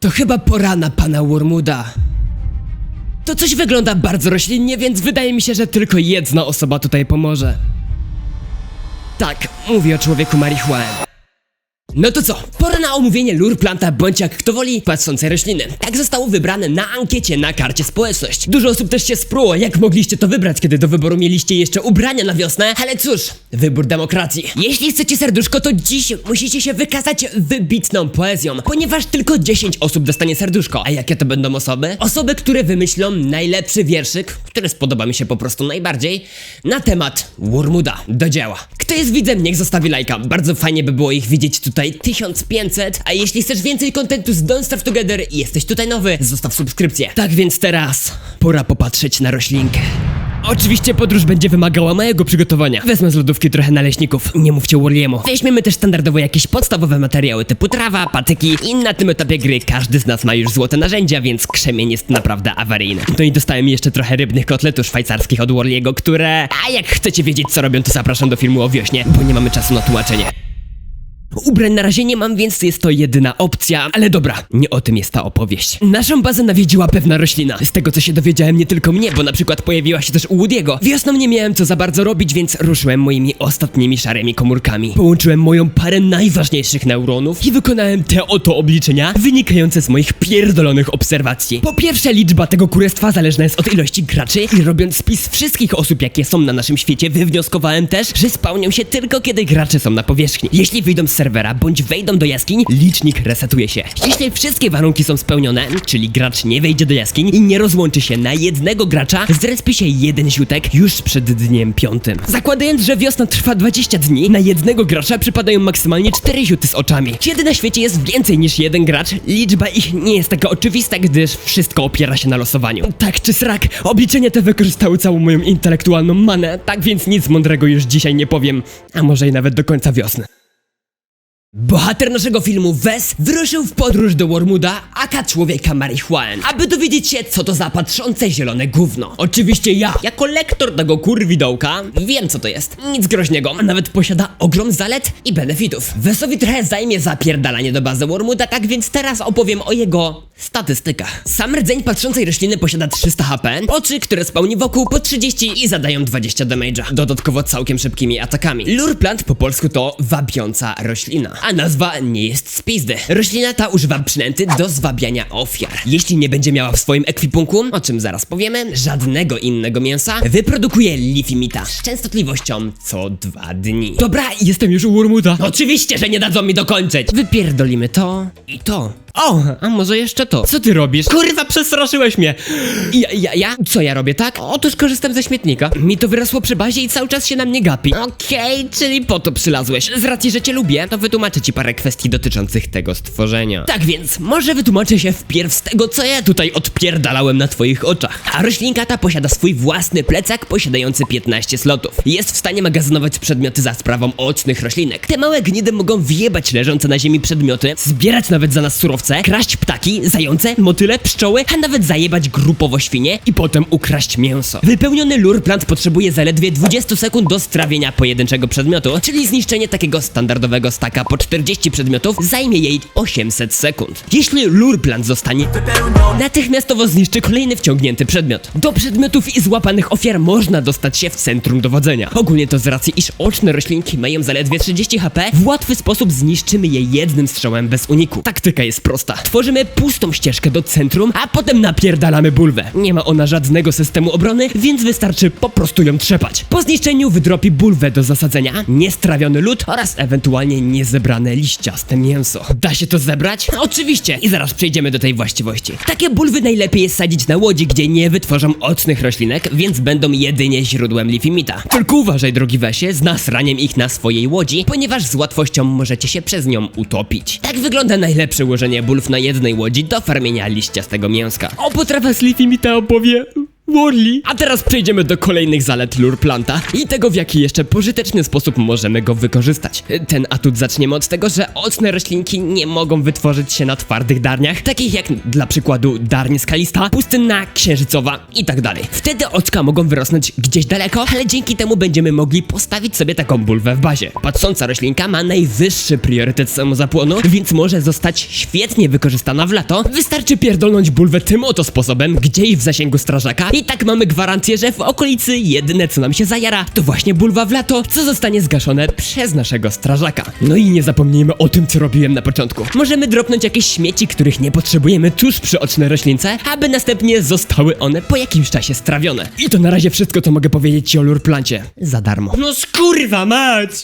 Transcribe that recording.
To chyba pora na pana Wormuda. To coś wygląda bardzo roślinnie, więc wydaje mi się, że tylko jedna osoba tutaj pomoże. Tak, mówię o człowieku marihuany. No to co? Pora na omówienie lur planta bądź jak kto woli patrzącej rośliny. Tak zostało wybrane na ankiecie na karcie społeczność. Dużo osób też się spruło, jak mogliście to wybrać, kiedy do wyboru mieliście jeszcze ubrania na wiosnę, ale cóż, wybór demokracji. Jeśli chcecie serduszko, to dziś musicie się wykazać wybitną poezją, ponieważ tylko 10 osób dostanie serduszko. A jakie to będą osoby? Osoby, które wymyślą najlepszy wierszyk, który spodoba mi się po prostu najbardziej, na temat Wormuda. Do dzieła. Kto jest widzem, niech zostawi lajka. Bardzo fajnie by było ich widzieć tutaj 1500, a jeśli chcesz więcej kontentu z Don't Starve Together i jesteś tutaj nowy, zostaw subskrypcję. Tak więc teraz pora popatrzeć na roślinkę. Oczywiście podróż będzie wymagała mojego przygotowania. Wezmę z lodówki trochę naleśników, nie mówcie Warliemu. Weźmiemy też standardowo jakieś podstawowe materiały typu trawa, patyki i na tym etapie gry każdy z nas ma już złote narzędzia, więc krzemień jest naprawdę awaryjny. No i dostałem jeszcze trochę rybnych kotletów szwajcarskich od Warliego, które... A jak chcecie wiedzieć co robią, to zapraszam do filmu o wiośnie, bo nie mamy czasu na tłumaczenie. Ubrań na razie nie mam, więc jest to jedyna opcja. Ale dobra, nie o tym jest ta opowieść. Naszą bazę nawiedziła pewna roślina. Z tego co się dowiedziałem nie tylko mnie, bo na przykład pojawiła się też u Woody'ego. Wiosną nie miałem co za bardzo robić, więc ruszyłem moimi ostatnimi szarymi komórkami. Połączyłem moją parę najważniejszych neuronów i wykonałem te oto obliczenia wynikające z moich pierdolonych obserwacji. Po pierwsze, liczba tego kurestwa zależna jest od ilości graczy i robiąc spis wszystkich osób, jakie są na naszym świecie, wywnioskowałem też, że spełnią się tylko kiedy gracze są na powierzchni. Jeśli wyjdą z serwera bądź wejdą do jaskiń, licznik resetuje się. Jeśli wszystkie warunki są spełnione, czyli gracz nie wejdzie do jaskiń i nie rozłączy się na jednego gracza, zrespi się jeden ziutek już przed dniem piątym. Zakładając, że wiosna trwa 20 dni, na jednego gracza przypadają maksymalnie 4 ziuty z oczami. Kiedy na świecie jest więcej niż jeden gracz, liczba ich nie jest taka oczywista, gdyż wszystko opiera się na losowaniu. Tak czy srak, obliczenia te wykorzystały całą moją intelektualną manę, tak więc nic mądrego już dzisiaj nie powiem, a może i nawet do końca wiosny. Bohater naszego filmu Wes wyruszył w podróż do Wormuda, aka człowieka marihuany, aby dowiedzieć się, co to za patrzące zielone gówno. Oczywiście ja, jako lektor tego kurwidołka, wiem co to jest. Nic groźnego, a nawet posiada ogrom zalet i benefitów. Wesowi trochę zajmie zapierdalanie do bazy Wormuda, tak więc teraz opowiem o jego statystykach. Sam rdzeń patrzącej rośliny posiada 300 HP, oczy, które spełni wokół po 30 i zadają 20 damage'a. Dodatkowo całkiem szybkimi atakami. Lure plant po polsku to wabiąca roślina, a nazwa nie jest z pizdy. Roślina ta używa przynęty do zwabiania ofiar. Jeśli nie będzie miała w swoim ekwipunku, o czym zaraz powiemy, żadnego innego mięsa, wyprodukuje Leafy Meata z częstotliwością co dwa dni. Dobra, jestem już u Wormuda. Oczywiście, że nie dadzą mi dokończyć. Wypierdolimy to i to. O, a może jeszcze to. Co ty robisz? Kurwa, przestraszyłeś mnie. Ja, ja, ja? Co ja robię, tak? Otóż korzystam ze śmietnika. Mi to wyrosło przy bazie i cały czas się na mnie gapi. Okej, czyli po to przylazłeś. Z racji, że cię lubię, to wytłumaczę ci parę kwestii dotyczących tego stworzenia. Tak więc, może wytłumaczę się wpierw z tego, co ja tutaj odpierdalałem na twoich oczach. A roślinka ta posiada swój własny plecak posiadający 15 slotów. Jest w stanie magazynować przedmioty za sprawą ocznych roślinek. Te małe gnidy mogą wjebać leżące na ziemi przedmioty, zbierać nawet za nas surowce, kraść ptaki, zające, motyle, pszczoły, a nawet zajebać grupowo świnie i potem ukraść mięso. Wypełniony lure plant potrzebuje zaledwie 20 sekund do strawienia pojedynczego przedmiotu, czyli zniszczenie takiego standardowego staka po 40 przedmiotów zajmie jej 800 sekund. Jeśli lure plant zostanie natychmiastowo zniszczy kolejny wciągnięty przedmiot. Do przedmiotów i złapanych ofiar można dostać się w centrum dowodzenia. Ogólnie to z racji, iż oczne roślinki mają zaledwie 30 HP, w łatwy sposób zniszczymy je jednym strzałem bez uniku. Taktyka jest prosta. Tworzymy pustą ścieżkę do centrum, a potem napierdalamy bulwę. Nie ma ona żadnego systemu obrony, więc wystarczy po prostu ją trzepać. Po zniszczeniu wydropi bulwę do zasadzenia, niestrawiony lód oraz ewentualnie niezebrane liściaste mięso. Da się to zebrać? Oczywiście! I zaraz przejdziemy do tej właściwości. Takie bulwy najlepiej jest sadzić na łodzi, gdzie nie wytworzą ocznych roślinek, więc będą jedynie źródłem lifimita. Tylko uważaj, drogi Wesie, z nasraniem ich na swojej łodzi, ponieważ z łatwością możecie się przez nią utopić. Tak wygląda najlepsze ułożenie bulw na jednej łodzi do farmienia liściastego mięska. O potrawach z lifimita opowie Warli. A teraz przejdziemy do kolejnych zalet lure planta i tego w jaki jeszcze pożyteczny sposób możemy go wykorzystać. Ten atut zaczniemy od tego, że ocne roślinki nie mogą wytworzyć się na twardych darniach, takich jak dla przykładu darnie skalista, pustynna, księżycowa i tak dalej. Wtedy oczka mogą wyrosnąć gdzieś daleko, ale dzięki temu będziemy mogli postawić sobie taką bulwę w bazie. Patrząca roślinka ma najwyższy priorytet samozapłonu, więc może zostać świetnie wykorzystana w lato. Wystarczy pierdolnąć bulwę tym oto sposobem, gdzieś w zasięgu strażaka i tak mamy gwarancję, że w okolicy jedyne co nam się zajara to właśnie bulwa w lato, co zostanie zgaszone przez naszego strażaka. No i nie zapomnijmy o tym, co robiłem na początku. Możemy dropnąć jakieś śmieci, których nie potrzebujemy tuż przy ocznej roślince, aby następnie zostały one po jakimś czasie strawione. I to na razie wszystko, co mogę powiedzieć ci o lurplancie. Za darmo. No skurwa mać!